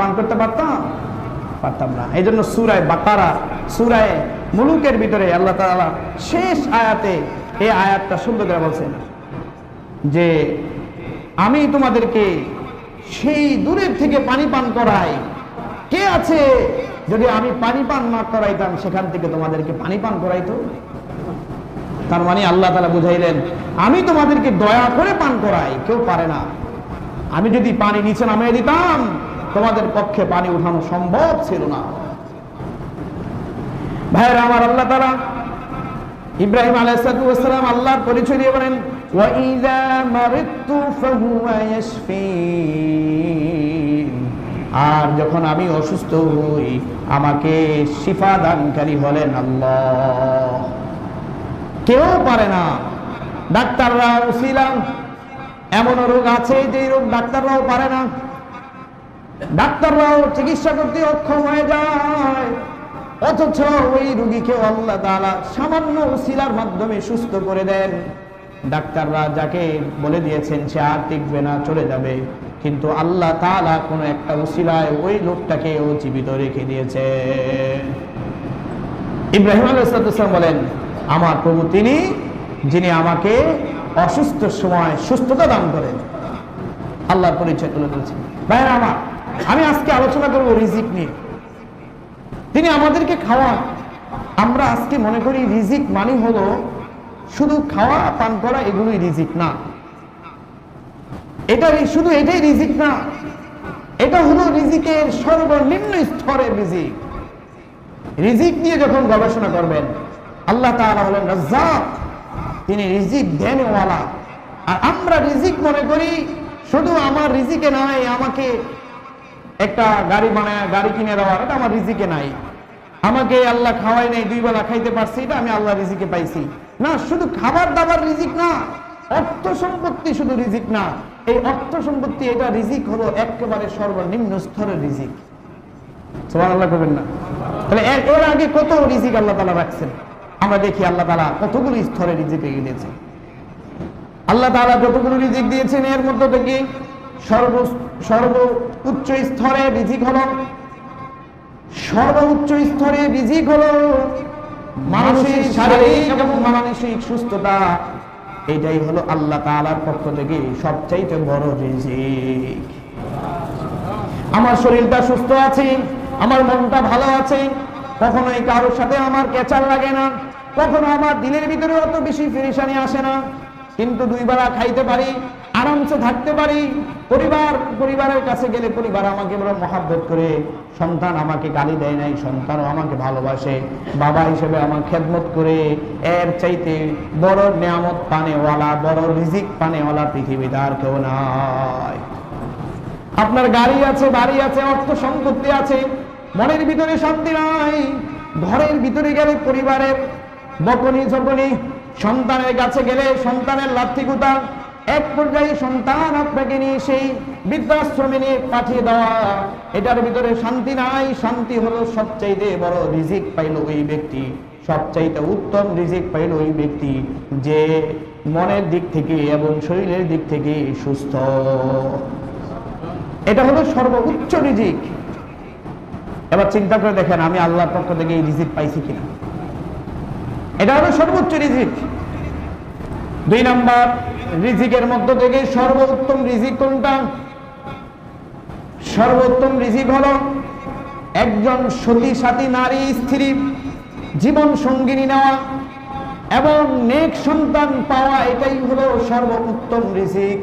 পান করতে পারতাম? পারতাম না। এই জন্য সুরায় বাকারা, সুরায় মুলুকের ভিতরে আল্লাহ তাআলা শেষ আয়াতে এই আয়াতটা সুন্দর করে বলছেন যে, আমি তোমাদেরকে সেই দূরের থেকে পানি পান করাই। কে আছে যদি আমি পানি পান না করাইতাম, সেখান থেকে তোমাদেরকে পানি পান করাইতো? তার মানে আল্লাহ তালা বুঝাইলেন, আমি তোমাদেরকে দয়া করে পান করাই, কেউ পারে না। আমি যদি পানি নিচে নামিয়ে দিতাম তোমাদের পক্ষে পানি উঠানো সম্ভব ছিল না। ভাইরা আমার আল্লাহ তারা ইব্রাহিম আলাইসালাম আল্লাহর পরিচয় দিয়ে বলেন আর যখন আমি অসুস্থ হই, আমাকে শিফা দানকারী হলেন আল্লাহ। কেউ পারে না। ডাক্তাররা ছিলাম। এমন রোগ আছে যে রোগ ডাক্তাররাও পারে না। ডাক্তাররাও চিকিৎসা করতে অক্ষম হয়ে যায়। অথচ ওই রুগীকে আল্লাহ তাআলা সামান্য উসিলার মাধ্যমে সুস্থ করে দেন। ডাক্তাররা যাকে বলে দিয়েছেন, সে আর টিকবে না, চলে যাবে। কিন্তু আল্লাহ তাআলা কোনো একটা উসিলায় ওই লোকটাকে ও জীবিত রেখে দিয়েছে ইব্রাহিম আলাইসালাম বলেন, আমার প্রভু তিনি, যিনি আমাকে অসুস্থ সময় সুস্থতা দান করেন। আল্লাহর পরিচয় তুলে ধরেছেন। ভাইরা আমার আমি আজকে আলোচনা করব রিজিক নিয়ে। তিনি আমাদেরকে খাওয়া, আমরা আজকে মনে করি রিজিক মানে হলো শুধু খাওয়া, পান করা, এগুলোই রিজিক না। এটা শুধু এটাই রিজিক না, এটা হলো রিজিকের সর্বনিম্ন স্তরের রিজিক। রিজিক নিয়ে যখন গবেষণা করবেন, আল্লাহ তাআলা হলেন রাজ্জাক, তিনি রিজিক দেনওয়ালা। আর আমরা রিজিক মনে করি, শুধু আমার রিজিকে নয়, আমাকে একটা গাড়ি বানায়, গাড়ি কিনে দেওয়ার এটা আমার রিজিকে নাই। আমাকে আল্লাহ খাওয়াই নাই, দুই বেলা খাইতে পারছি, এটা আমি আল্লাহ রিজিকে পাইছি। না, শুধু খাবার দাবার রিজিক না, অর্থ সম্পত্তি শুধু রিজিক না। এই অর্থ সম্পত্তি, এটা রিজিক হলো একেবারে সর্বনিম্ন স্তরের রিজিক। সোমান আল্লাহ করবেন না। তাহলে এর আগে কত রিজিক আল্লাহ তালা রাখছেন? আমরা দেখি আল্লাহ তালা কতগুলো স্তরে রিজিক রেখে দিয়েছেন। আল্লাহ তাআলা যতগুলো রিজিক দিয়েছেন? এর মধ্য থেকে সর্ব সর্ব উচ্চ স্তরে রিজিক হলো সর্বোচ্চ স্তরে রিজিক হলো মানসিক শারীরিক এবং মানসিক সুস্থতা, এটাই হলো আল্লাহ তাআলার পক্ষ থেকে সবচাইতে বড় রিজিক। আমার শরীরটা সুস্থ আছে, আমার মনটা ভালো আছে, কখনোই কারোর সাথে আমার কেচার লাগে না, কখনো আমার দিলের ভিতরে অত বেশি ফেরিসানি আসে না, কিন্তু দুই বেলা খাইতে পারি আরামসে থাকতে পারি। পরিবার, পরিবারের কাছে গেলে পরিবার আমাকে বড় মহাব্বত করে সন্তান আমাকে গালি দেয় নাই, সন্তানও আমাকে ভালোবাসে। বাবা হিসেবে আমার খেদমত করে, এর চাইতে বড় নিয়ামত পানেওয়ালা, বড় রিজিক পানেওয়ালা পৃথিবীতে আর কেউ নাই। আপনার গাড়ি আছে, বাড়ি আছে, অর্থ সম্পত্তি আছে, মনের ভিতরে শান্তি নাই। ঘরের ভিতরে গেলে পরিবারের বকনি ঝকনি সন্তানের কাছে গেলে সন্তানের লাথিকুতা এক পর্যায়ে সন্তান আপনাকে নিয়ে সেই বৃদ্ধাশ্রমে নিয়ে পাঠিয়ে দেওয়া। এটার ভিতরে শান্তি নাই। শান্তি হলো সবচাইতে বড় রিজিক পাইল ওই ব্যক্তি। সবচাইতে উত্তম রিজিক পাইল ওই ব্যক্তি যে মনের দিক থেকে এবং শরীরের দিক থেকে সুস্থ। এটা হলো সর্বোচ্চ রিজিক। এবার চিন্তা করে দেখেন, আমি আল্লাহর পক্ষ থেকে এই রিজিক পাইছি কিনা। এটা হলো সর্বোচ্চ রিজিক। দুই নাম্বার রিজিকের মধ্য থেকে সর্বোত্তম রিজিক কোনটা? সর্বোত্তম রিজিক হল একজন সতী সাথী নারী, স্ত্রী, জীবন সঙ্গিনী নেওয়া এবং নেক সন্তান পাওয়া, এটাই হলো সর্বোত্তম রিজিক।